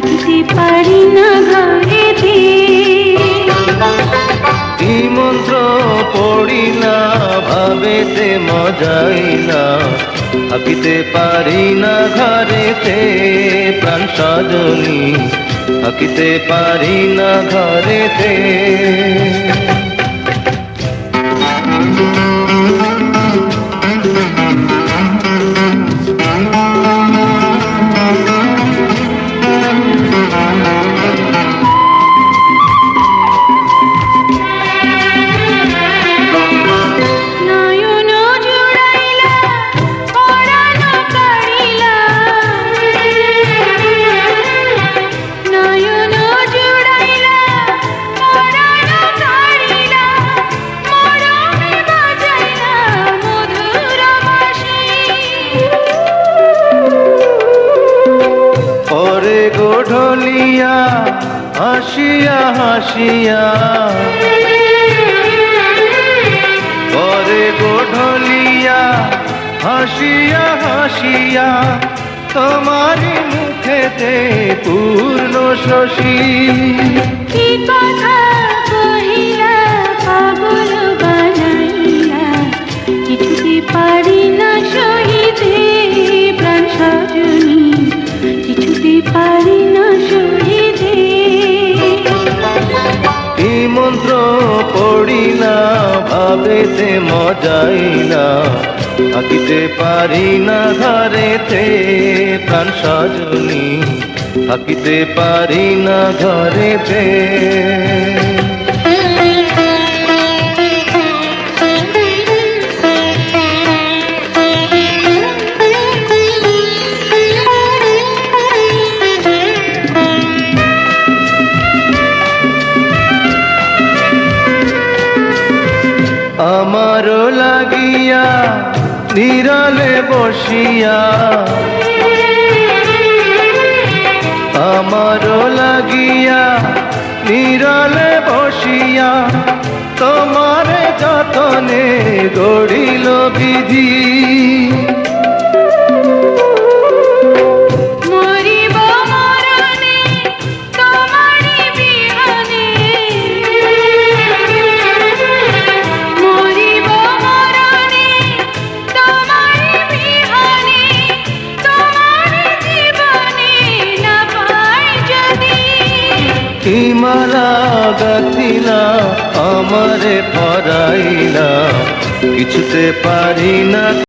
থাকিতে পারি না ঘরেতে। কি মন্ত্র পড়ি না, ভাবেতে মজাই না। থাকিতে পারি না ঘরেতে, প্রাণ সজনী। থাকিতে পারি না ঘরেতে। গোঢলিয়া হাসিয়া হাসিয়া। পরে গোঢলিয়া হাসিয়া হাসিয়া। তোমারি মুখেতে পূর্ণ শশী। কথা ভাবেতে মজাই না। থাকিতে পারি না ঘরেতে প্রাণ সজনী। থাকিতে পারি না ঘরেতে আমারও লাগিয়া নিরালে বসিয়া। আমারও লাগিয়া নিরালে বসিয়া তোমার যতনে গড়িল বিধি। হিমালা গাথিলা আমারে পরাইলা কিছুতে পারি না।